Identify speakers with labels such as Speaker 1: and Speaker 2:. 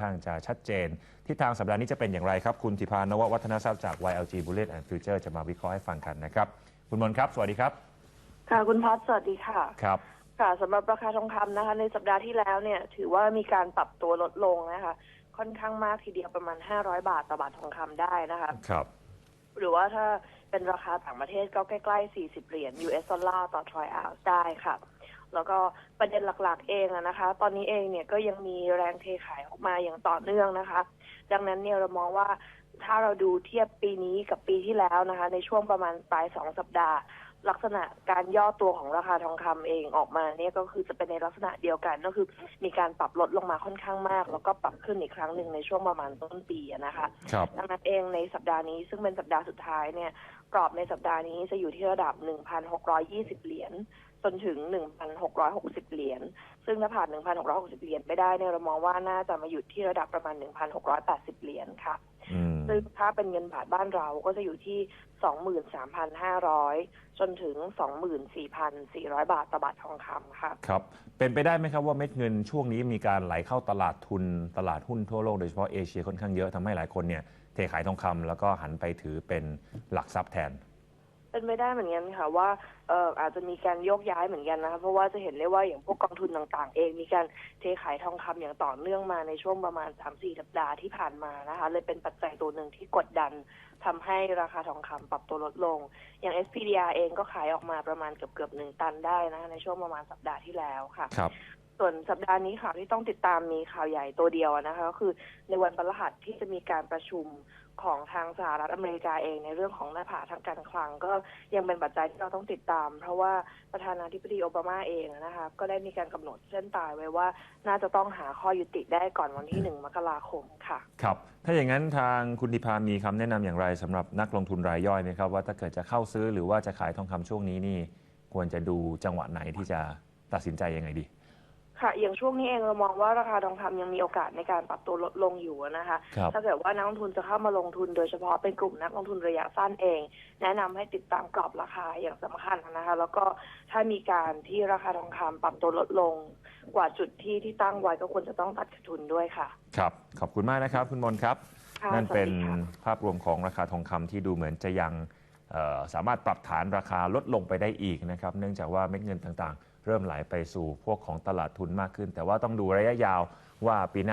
Speaker 1: ข้างจะชัดเจนทิศทางสัปดาห์นี้จะเป็นอย่างไรครับ คุณธิพานววัฒนทรัพย์จาก YLG Bullet and Future จะมาวิเคราะห์ให้ฟังกันนะครับ คุณมนต์ครับ สวัสดีครับ
Speaker 2: ค่ะคุณพัฒสวัสดีค่ะ
Speaker 1: ครับ
Speaker 2: ค่ะสำหรับราคาทองคำนะคะ ในสัปดาห์ที่แล้วเนี่ย ถือว่ามีการปรับตัวลดลงนะคะ ค่อนข้างมากทีเดียวประมาณ 500 บาทต่อบาททองคำได้นะคะ
Speaker 1: ครับ
Speaker 2: หรือว่าถ้าเป็นราคาต่างประเทศก็ใกล้ๆ40เหรียญ US ดอลลาร์ต่อทรอยออนซ์ได้ค่ะ แล้วก็ประเด็นหลักๆเองนะคะ ตอนนี้เองเนี่ยก็ยังมีแรงเทขายออกมาอย่างต่อเนื่องนะคะ ดังนั้นเนี่ยเรามองว่าถ้าเราดูเทียบปีนี้กับปีที่แล้วนะคะ ในช่วงประมาณปลายสองสัปดาห์ ลักษณะการย่อตัวของราคาทองคำเองออกมาเนี่ยก็คือจะเป็นในลักษณะเดียวกันก็คือ มีการปรับลดลงมาค่อนข้างมาก แล้วก็ปรับขึ้นอีกครั้งหนึ่งในช่วงประมาณต้นปีอะนะคะ
Speaker 1: ครับ
Speaker 2: ดังนั้นเองในสัปดาห์นี้ซึ่งเป็นสัปดาห์สุดท้ายเนี่ยกรอบในสัปดาห์นี้จะอยู่ที่ระดับ 1,620 เหรียญจนถึง 1,660 เหรียญ ซึ่งถ้าผ่าน 1,660 เหรียญไม่ได้เนี่ยเรามองว่าน่าจะมาหยุดที่ระดับประมาณ 1,680 เหรียญค่ะ
Speaker 1: อืม
Speaker 2: ซึ่งถ้าเป็นเงินบาทบ้านเราก็จะอยู่ที่ 23,500 จนถึง 24,400 บาทต่อบาททองคำค่ะ
Speaker 1: ครับ เป็นไปได้ไหมครับว่าเม็ดเงินช่วงนี้มีการไหลเข้าตลาดทุนตลาดหุ้นทั่วโลกโดยเฉพาะเอเชียค่อนข้างเยอะทำให้หลายคนเนี่ยเทขายทองคำแล้วก็หันไปถือเป็นหลักทรัพย์แทน
Speaker 2: เป็นไม่ได้เหมือนกันค่ะว่าเอ่ออาจจะมีการโยกย้ายเหมือนกันนะคะเพราะว่าจะเห็นได้ว่าอย่างพวกกองทุนต่างๆ เองมีการเทขายทองคำอย่างต่อเนื่องมาในช่วงประมาณ 3-4 สัปดาห์ที่ผ่านมานะคะเลยเป็นปัจจัยตัวหนึ่งที่กดดันทำให้ราคาทองคำปรับตัวลดลง อย่าง SPDR เองก็ขายออกมาประมาณเกือบๆหนึ่งตันได้นะคะในช่วงประมาณสัปดาห์ที่แล้วค่ะ
Speaker 1: ครับ
Speaker 2: ส่วนสัปดาห์นี้ข่าวที่ต้องติดตามมีข่าวใหญ่ตัวเดียวนะคะก็คือในวันพฤหัสที่จะมีการประชุมของทางสหรัฐอเมริกาเองในเรื่องของหน้าผาทางการคลัง ก็ยังเป็นปัจจัยที่เราต้องติดตาม เพราะว่าประธานาธิบดีโอบามาเองนะคะก็ได้มีการกำหนดเส้นตายไว้ว่า น่าจะต้องหาข้อยุติได้ก่อนวันที่หนึ่งมกราคมค่ะ
Speaker 1: ครับ ถ้าอย่างนั้นทางคุณธิพามีคำแนะนำอย่างไรสำหรับนักลงทุนรายย่อยไหมครับว่าถ้าเกิดจะเข้าซื้อหรือว่าจะขายทองคำช่วงนี้นี่ ควรจะดูจังหวะไหนที่จะตัดสินใจยังไงดี
Speaker 2: ค่ะ อย่างช่วงนี้เองเรามองว่าราคาทองคำยังมีโอกาสในการปรับตัวลดลงอยู่นะคะ
Speaker 1: ครับ
Speaker 2: ถ้าเกิดว่านักลงทุนจะเข้ามาลงทุนโดยเฉพาะเป็นกลุ่มนักลงทุนระยะสั้นเอง แนะนำให้ติดตามกรอบราคาอย่างสำคัญนะคะ แล้วก็ถ้ามีการที่ราคาทองคำปรับตัวลดลง กว่าจุดที่ที่ตั้งไว้ก็ควรจะต้องตัดขาดทุนด้วยค่ะ
Speaker 1: ครับ ขอบคุณมากนะครับ คุณมนต์ครับ
Speaker 2: ค่ะ
Speaker 1: นั่นเป็น
Speaker 2: สวัสดีค่ะ
Speaker 1: ภาพรวมของราคาทองคำที่ดูเหมือนจะยังเอ่อ สามารถปรับฐานราคาลดลงไปได้อีกนะครับ เนื่องจากว่าเม็ดเงินต่างๆ เริ่มไหลไปสู่พวกของตลาดทุนมากขึ้น แต่ว่าต้องดูระยะยาวว่าปีหน้า